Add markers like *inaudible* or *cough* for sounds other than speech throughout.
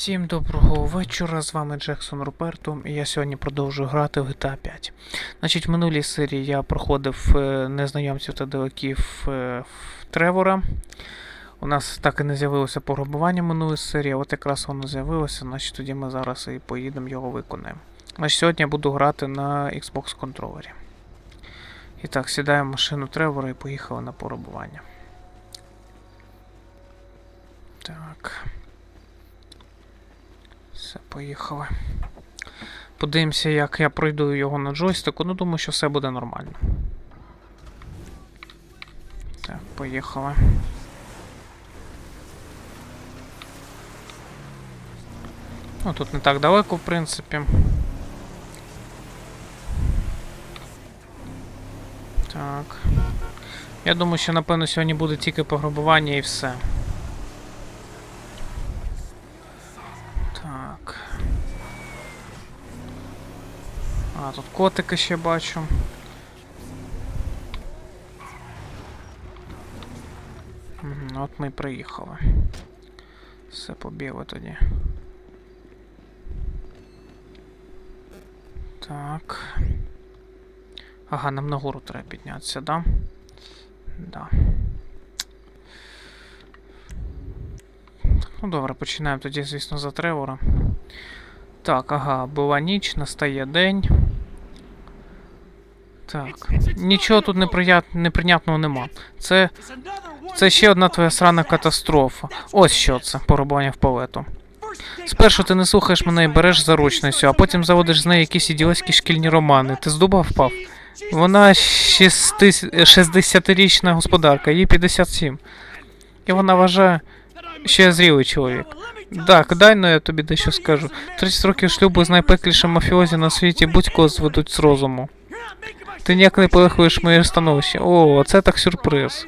Всім доброго вечора, з вами Джексон Руперто, і я сьогодні продовжую грати в GTA 5. Значить, в минулій серії я проходив е, незнайомців та диваків е, в Тревора. У нас так і не з'явилося пограбування минулої серії, от якраз воно з'явилося, значить тоді ми зараз і поїдемо його виконаємо. Значить, сьогодні я буду грати на Xbox контролері. І так, сідаємо в машину Тревора і поїхали на пограбування. Так. Все, поїхали. Подивимося, як я пройду його на джойстику. Ну, думаю, що все буде нормально. Так, поїхали. Ну, тут не так далеко, в принципі. Так. Я думаю, що напевно сьогодні буде тільки пограбування і все. Так. А, тут котика ще бачу. От ми і приїхали. Все побігли тоді. Так. Ага, нам нагору треба піднятися, да? Да. Ну добре, починаємо тоді, звісно, за Тревора. Так, ага, була ніч, настає день. Так. Нічого тут неприят... неприйнятного нема. Це. Це ще одна твоя срана катастрофа. Ось що це, порубання в палету. Спершу ти не слухаєш мене і береш заручницю, а потім заводиш з нею якісь ідіотські шкільні романи. Ти з дуба впав? Вона шести- 60-річна господарка, їй 57. І вона вважає, що я зрілий чоловік. Так, дай ну я тобі дещо скажу. 30 років шлюбу з найпеклішим мафіозі на світі будь-кого зведуть з розуму. Ти ніяк не полегуєш моє становище. О, це так сюрприз.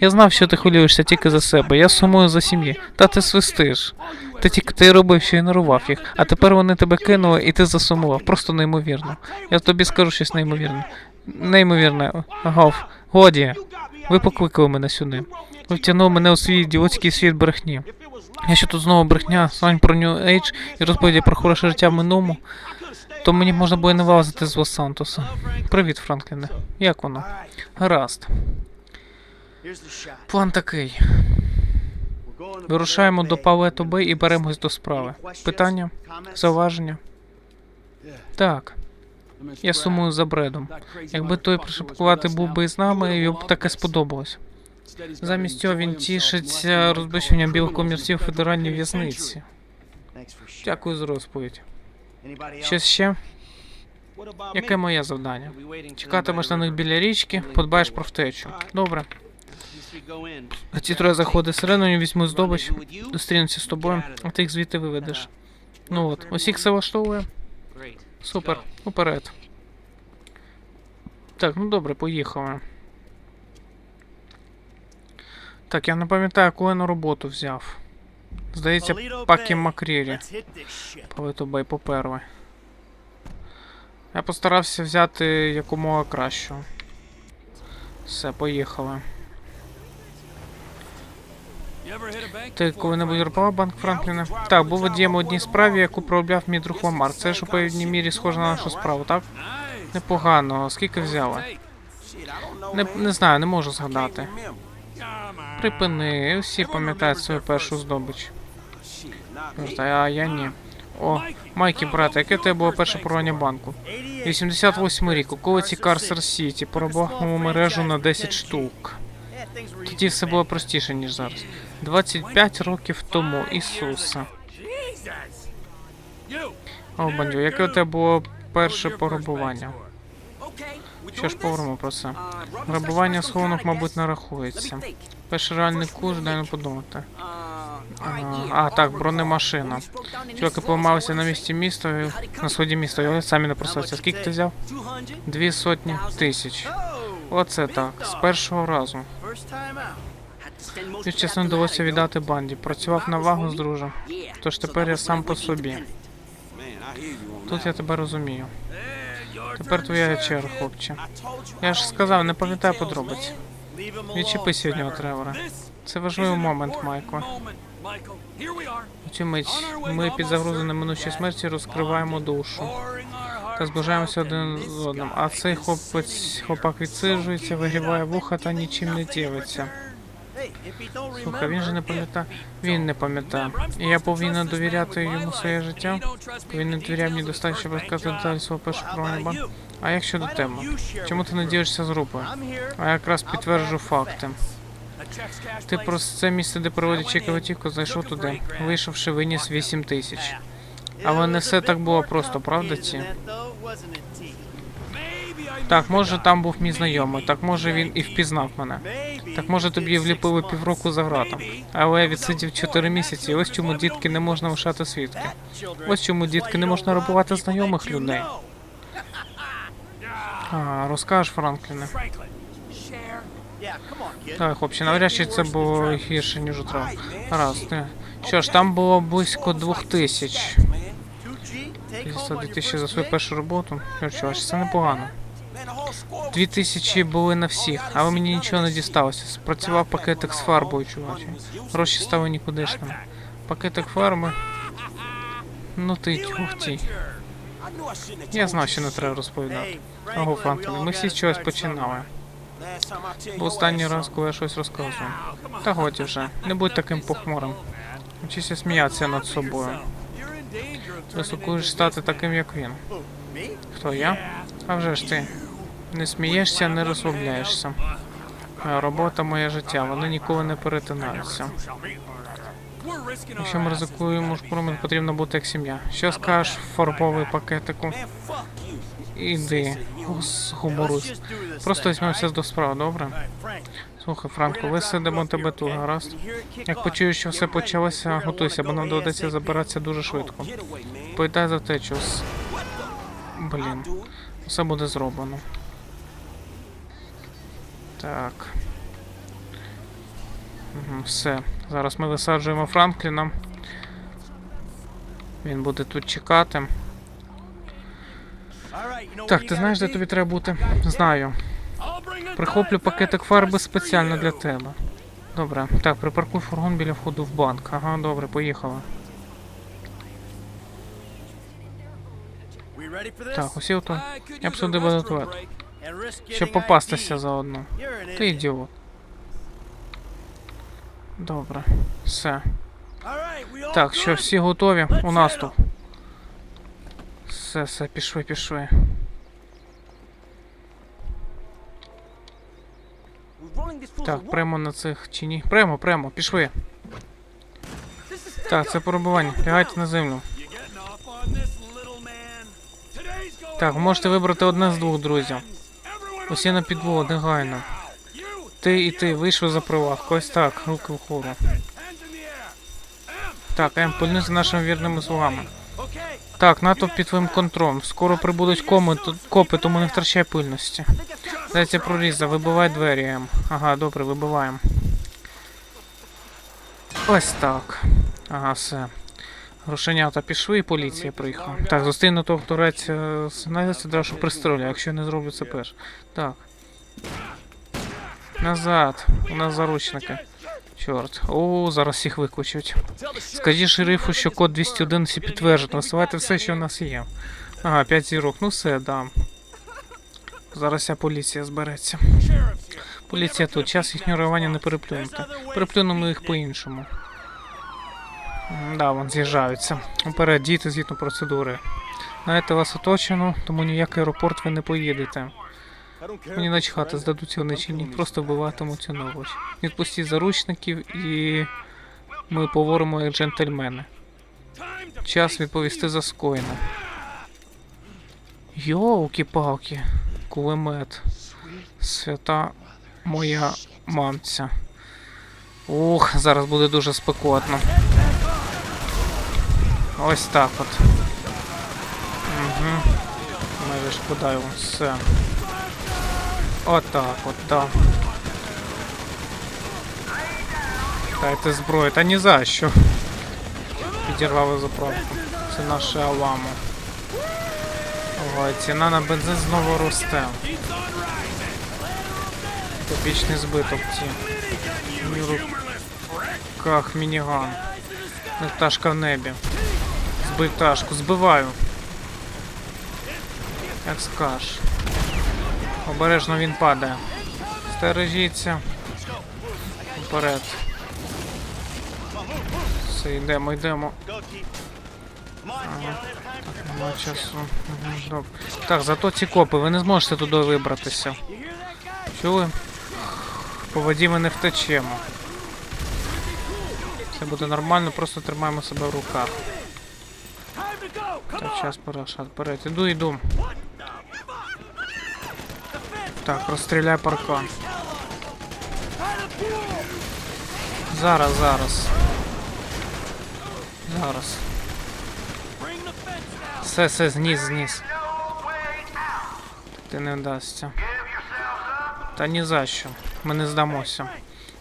Я знав, що ти хвилюєшся тільки за себе. Я сумую за сім'ї. Та ти свистиш. Ти тільки ти робив, що ігнорував їх, а тепер вони тебе кинули і ти засумував. Просто неймовірно. Я тобі скажу щось неймовірне. Неймовірне. Гав. Годі. Ви покликали мене сюди. Ви втягнули мене у свій ідіотський світ брехні. Я що тут знову брехня, сань про New Age і розповіді про хороше життя минулому, то мені можна було не вилазити з Лос-Сантоса. Привіт, Франкліне. Як воно? Гаразд. План такий. Вирушаємо до Палето Бей і беремось до справи. Питання? Зауваження? Так, я сумую за Бредом. Якби той пришепкувати був би із нами, йому б таке сподобалось. Замість цього він тішиться розбищенням білих комірців федеральній в'язниці. Дякую за розповідь. Щось ще? Яке моє завдання? Чекатимеш на них біля річки, подбаєш про втечу. Добре. А ці троє заходи сиреною візьмуть здобич, зустрінуться з тобою, а ти їх звідти виведеш. Ну от, усіх все влаштовує? Супер, уперед. Так, ну добре, поїхали. Так, я не пам'ятаю, коли на роботу взяв. Здається, Пакі Макрірі. Палето Бей поперли. Я постарався взяти якомога кращого. Все, поїхали. Ти коли-небудь рубав банк Франкліна? Так, був водієм у одній справі, яку проробляв мій друг Ламар. Це ж у певній мірі схоже на нашу справу, так? Непогано. Скільки взяли? Не, не знаю, не можу згадати. Припини, всі пам'ятають свою першу здобич. А я ні. О, Майкі, брате, яке тебе було перше порвання банку? 88 рік, у колиці Карсер Сіті, порабав мережу на 10 штук. Тоді все було простіше, ніж зараз. 25 років тому, Ісуса. О, бандю, яке у тебе було перше пограбування? Що ж поговоримо про це? Грабування схованок, мабуть, не рахується. Перший реальний курс, дай не подумати. А, так, бронемашина. Чуваки поламалися на місці міста, на сході міста, його самі не просилися. Скільки ти взяв? Дві сотні тисяч. Оце так, з першого разу. Ти чесно довелося віддати банді. Працював на вагу з дружем. Тож тепер я сам по собі. Тут я тебе розумію. Тепер твоя черга, хлопче. Я ж сказав, не пам'ятаю подробиць. Відчепи сьогодні Тревора. Це важливий момент, Майкле. У цю мить ми під загрозою неминучої смерті розкриваємо душу та зближаємося один з одним. А цей хлопець, хлопак відсиджується, вигріває вуха та нічим не ділиться. Слухай, він же не пам'ятає. Він не пам'ятає. Я повинен довіряти йому своє життя. Він не довіряв мені достатньо, щоб розказати деталі свого першого провалення. А як щодо тебе? Чому ти не ділишся з групою? А я якраз підтверджу факти. Ти про це місце, де проводять чеки готівку, зайшов туди. Вийшовши, виніс 8 тисяч. Але не все так було просто, правда ті? Так, може там був мій знайомий, так може він і впізнав мене. Так може тобі вліпили півроку за гратом. Але я відсидів 4 місяці, ось чому дітки не можна лишати свідки. Ось чому дітки не можна рабувати знайомих людей. А, розкажеш, Франкліне. Так, хлопці, навряд чи це було гірше, ніж утро. Раз, не. Що ж, там було близько двох тисяч. 52 тисячі за свою першу роботу. Чуваче, це непогано. Дві тисячі були на всіх, але мені нічого не дісталося. Спрацював пакетик з фарбою, чуваче. Гроші стали нікудишними. Пакетик фарби. Ну ти тюхті. Я знав, що не треба розповідати. Ого, Франкліне, ми всі з чогось починали. Бо останній раз, коли я щось розказував. Та годі вже, не будь таким похмурим. Вчися сміятися над собою. Ризикуєш стати таким, як він. Хто я? А вже ж ти. Не смієшся, не розслабляєшся. Робота, моє життя, вони ніколи не перетинаються. Якщо ми ризикуємо шкурами, потрібно бути як сім'я. Що скажеш, фарбовий пакетику? Іди, гуморусь. Просто візьмемося до справи, добре? Слухай, Франко, висадимо тебе тут, гаразд? Як почую, що все почалося, готуйся, бо нам доведеться забиратися дуже швидко. Поїдай за втечу. Блін, все буде зроблено. Так. Все. Зараз ми висаджуємо Франкліна. Він буде тут чекати. Так, ти знаєш, де тобі треба бути? Знаю. Прихоплю пакетик фарби спеціально для тебе. Добре. Так, припаркуй фургон біля входу в банк. Ага, добре, поїхали. Так, усі ото. Я б сюди буду туалет. Щоб попастися заодно. Ти ідіот. Добре. Все. Так, що, всі готові? У наступ. Все, все, пішли, пішли. Так, прямо на цих чи ні? Прямо, прямо, пішли. Так, це перебування. Лягайте на землю. Так, можете вибрати одне з двох друзів. Усі на підлогу, негайно. Ти і ти вийшли за прилавку. Ось так, руки вгору. Так, Ем, пильнуй за нашими вірними слугами. Так, НАТО під твоїм контролем. Скоро прибудуть коми, т- копи, тому не втрачай пильності. Здається, проріза, вибивай двері, Ем. Ага, добре, вибиваємо. Ось так. Ага, все. Грошенята пішли і поліція приїхала. Так, зустріну того, хто реться знайдеться, одразу пристрелю, якщо не зроблю це перш. Так. Назад. У нас заручники. Чорт. О, зараз всіх викличуть. Скажи шерифу, що код 201 всі підтверджено. Висилайте все, що в нас є. Ага, 5 зірок. Ну все, да. Зараз вся поліція збереться. Поліція тут. Час їхнього реагування не переплюнути. Переплюнемо їх по-іншому. Да, вон з'їжджаються. Уперед, діти згідно процедури. Знаєте, вас оточено, тому ніякий аеропорт ви не поїдете. Мені начхати, здадуться вони чи ні, просто вбиватимуть цю новоч. Відпустіть заручників і ми поговоримо як джентльмени. Час відповісти за скоєне. Йоуки-палки, кулемет. Свята моя мамця. Ух, зараз буде дуже спекотно. Ось так от. Угу. Майже шкода його. Все. Отак от, да. Дайте зброю, та ні за що. Підірвали заправку. Це наше Аламо. Ой, ціна на бензин знову росте. Копічний збиток ці. В руках мініган. Не пташка в небі. Пташку, збиваю. Як скажеш. Обережно він падає. Стережіться. Вперед. Все, йдемо, йдемо. Ага. Так, часу. Добре. Так, зато ці копи, ви не зможете туди вибратися. Чули? По воді ми не втечемо. Все буде нормально, просто тримаємо себе в руках. Так, час пора шат вперед. Іду, іду. Так, розстріляй паркан. Зараз, зараз. Зараз. Все, все, зніс, зніс. Ти не вдасться. Та ні за що. Ми не здамося.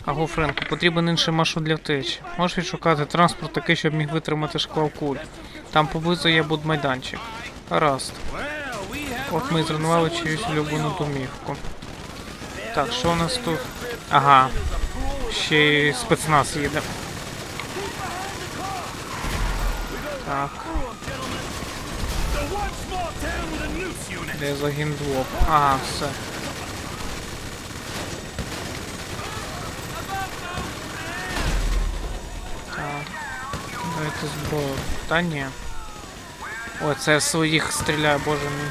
Агу, Френку, потрібен інший маршрут для втечі. Можеш відшукати транспорт такий, щоб міг витримати шквал куль. Там поблизу є будмайданчик. Гаразд. От ми зруйнували чиюсь улюблену домівку. Так, що у нас тут? Ага. Ще й спецназ їде. Так. Де загін двоп? Ага, все. Дайте зброю. Та ні. Ой, це я своїх стріляю, боже мій.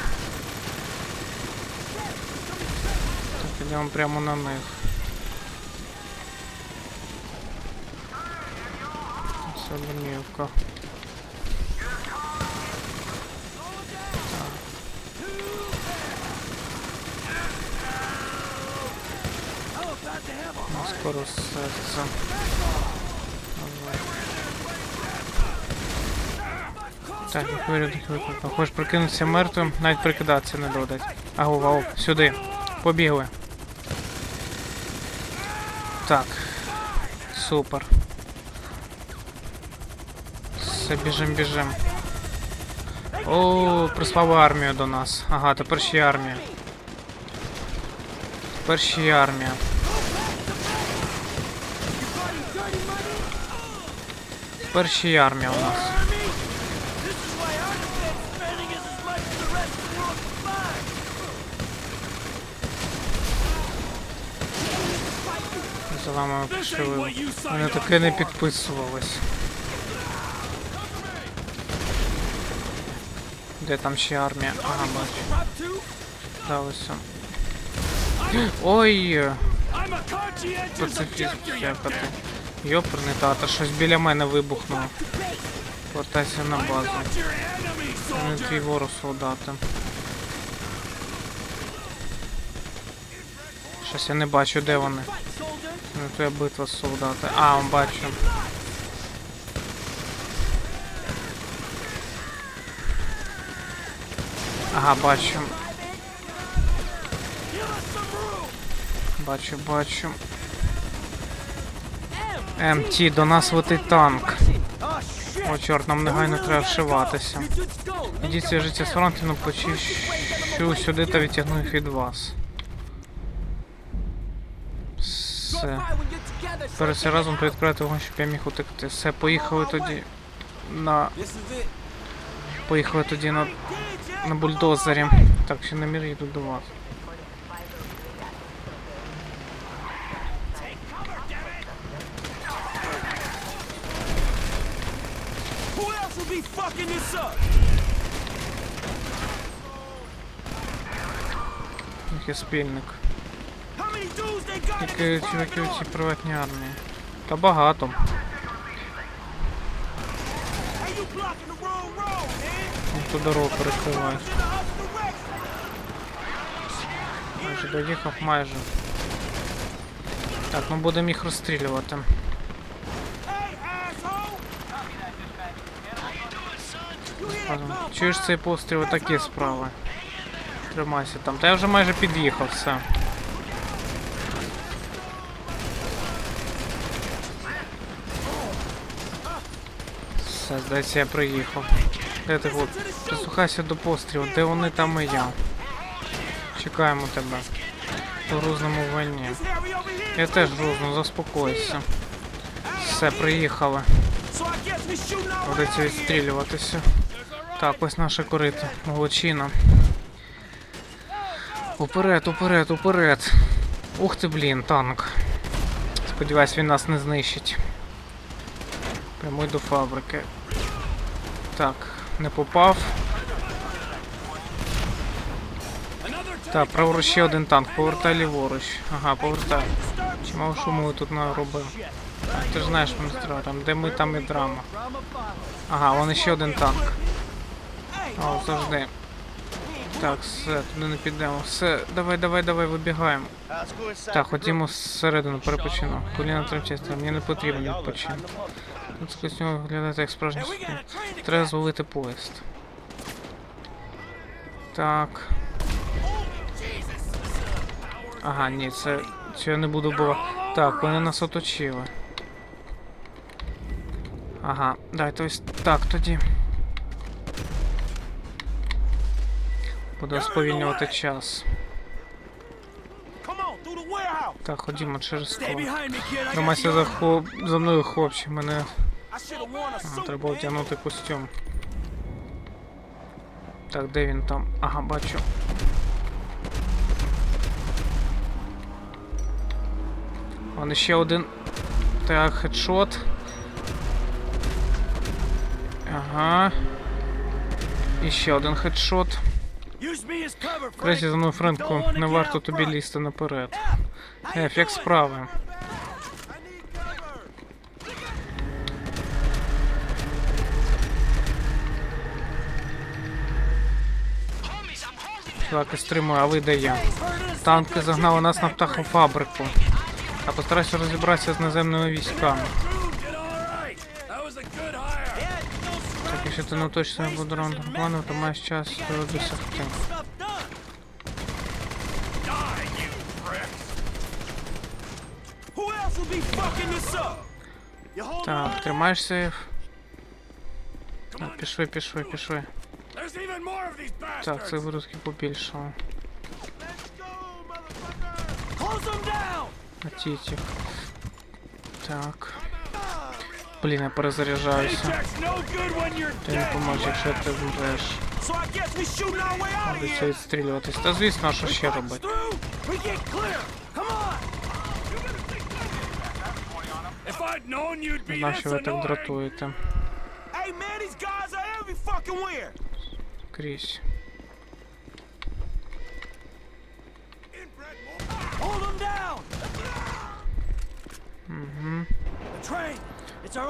Так, ідемо прямо на них. Це домівка. Ну, скоро серце. Так, як вирядок викликав. Хочеш прикинутися мертвим, навіть прикидатися не додать. Агу, вау, сюди. Побігли. Так. Супер. Все, біжим, біжим. О, прислали армію до нас. Ага, тепер ще й армія. Тепер ще армія. Тепер ще армія у нас. За вами пішли. Вони таке не підписувались. Де там ще армія? Ага, бачу. Да, ось. *gasps* Ой! Пацифіст всякати. Йоперний тата, щось біля мене вибухнуло. Повертайся на базу. Не твій ворог солдати. Щось я не бачу, де вони. Твоя битва солдати. А, бачу. Ага, бачу. Бачу, бачу. МТ, до нас летить танк. О, чорт, нам негайно треба вшиватися. Ідіть зв'яжіться з фронтом, почищу сюди та відтягну їх від вас. Все. Все разом відкрити вогонь, щоб я міг утекти. Все, поїхали тоді на. Поїхали тоді на, на бульдозері. Так, ще намір їду до вас. Їх спільник. Тільки чуваки у цій приватній армії. Та багато. Ту дорогу перекривають. Майже доїхав, майже. Так, ми будемо їх розстрілювати. Чуєш цей постріл, такі справи. Тримайся там. Та я вже майже під'їхав, все. Все, здається, я приїхав. Де ти хлоп? Прислухайся до пострілу, де вони, там і я. Чекаємо тебе. У грузному here. Я теж грузно, заспокойся. Все, приїхали. Доведеться відстрілюватися. Так, ось наше корито. Молодчина. Уперед, уперед, уперед. Ух ти, блін, танк. Сподіваюсь, він нас не знищить. Прямуй до фабрики. Так, не попав. Так, праворуч ще один танк. Повертай ліворуч. Ага, повертай. Чимало шуму тут наробив. Так, ти ж знаєш, монстра, де ми, там і драма. Ага, вон ще один танк. О, завжди. Так, все, туди не підемо. Все, давай, давай, давай, вибігаємо. Так, ходімо зсередину, перепочину. Коліна тремчасти, мені не потрібен відпочинок. Тут сквозь нього виглядати як справжній to Треба зловити поїзд. Так. Ага, ні, це. Це я не буду було. Так, вони нас оточили. Ага, дай, то есть так тоді. Буду сповільнювати час. Так, ходімо через скло. Тримайся за хлоп... за мною, хлопче, мене А, треба man. одягнути костюм. Так, де він там? Ага, бачу. Вон ще один. Так, хедшот. Ага. І ще один хедшот. Кресі за мною, Френку, не варто тобі лізти наперед. Еф, як справи? І стримую, а ви де я? Танки загнали нас на птахофабрику. А постарайся розібратися з наземними військами. Так, якщо ти не точно буде раундований, то маєш час досягти. Так, тримаєшся. Еф? Пішли, пішли, пішли. Так, це вирузки побільшало. Атіть їх. Так. Блін, я перезаряджаюся. Ти не поможеш, якщо ти Доведеться here. відстрілюватись. Та звісно, що ще робити? Нащо ви так дратуєте? Hey man, these guys are every fucking where. Крізь. Hold. Угу.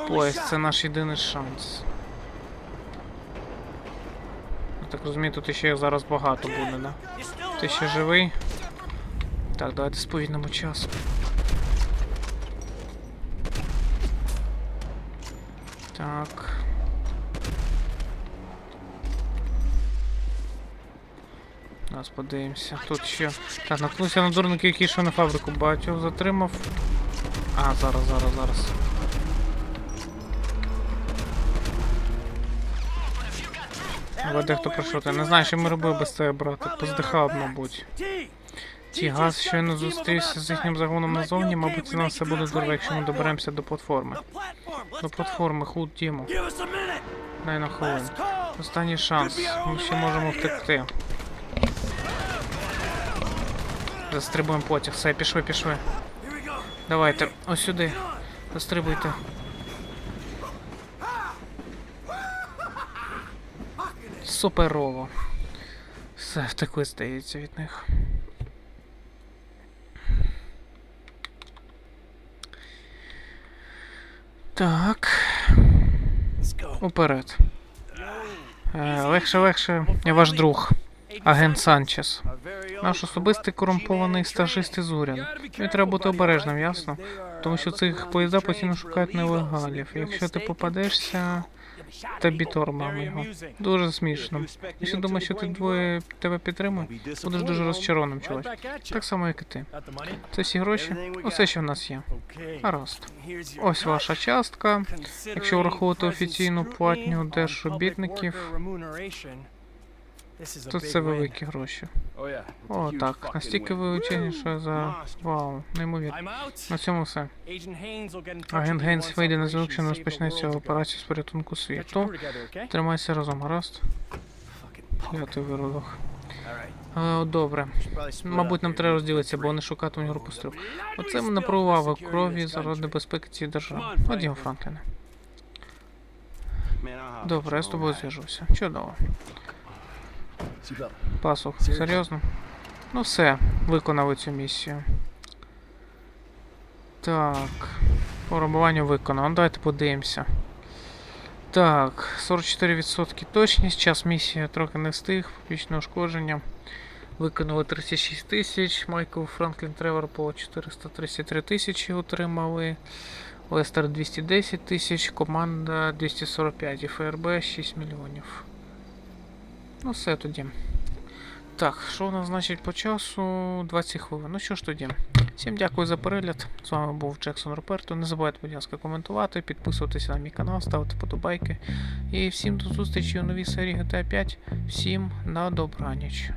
Поїзд це наш єдиний шанс. Я так розумію, тут ще зараз багато буде, да? Ти ще живий? Так, давайте сповільнимо час. Так. Подивимося. Тут ще. Так, наткнувся на дурника, який йшов на фабрику. Батьох затримав. А, зараз, зараз, зараз. Але дехто пройшов. Я не знаю, що ми робили без тебе, брате. Поздихав, мабуть. Ті газ щойно зустрівся з їхнім загоном назовні, мабуть, це нам все буде добре, якщо ми доберемося до платформи. До платформи, худ minute. Дай на хвилин. Останній шанс. Ми ще можемо втекти. Застрибуємо потяг. Все, пішли, пішли. Давайте, ось сюди. Застрибуйте. Суперово. Все, втекли, здається, від них. Так, уперед. Е, легше, легше. Я ваш друг. Агент Санчес. Наш особистий корумпований стажист із уряду. Тобі треба бути обережним, ясно? Тому що цих поїзда постійно шукають нелегалів. Якщо ти попадешся, тобі торма його. Дуже смішно. Якщо думаєш, що ти двоє тебе підтримує, будеш дуже розчарованим, чувач. Так само, як і ти. Це всі гроші, усе, що в нас є. Гаразд. Ось ваша частка. Якщо враховувати офіційну платню держробітників, Тут це великі гроші. О, так, настільки величезні, що за. Вау, неймовірно. На цьому все. Агент Гейнс вийде на зв'язок, що не розпочнеться операція з порятунку світу. Тримайся разом, гаразд? Клятий виродок. Е, Добре. Мабуть, нам треба розділитися, бо вони шукатимуть групу стріл. Оце мене провали крові заради безпеки цієї держави. Ходімо, Франкліне. Добре, я з тобою зв'яжуся. Чудово. Пасок, серйозно? Ну все, виконали цю місію. Так. Порабування виконано. Ну, Давайте подивимося. Так, 44% точність, час місії трохи не встиг, вічне ушкодження. Виконали 36 тисяч, Майкл Франклін Тревор по 433 тисячі отримали. Лестер 210 тисяч, команда 245 і ФРБ 6 мільйонів. Ну все тоді. Так, що у нас значить по часу? 20 хвилин. Ну що ж тоді. Всім дякую за перегляд. З вами був Джексон Руперто. Не забувайте, будь ласка, коментувати, підписуватися на мій канал, ставити подобайки. І всім до зустрічі у новій серії GTA 5. Всім на добраніч.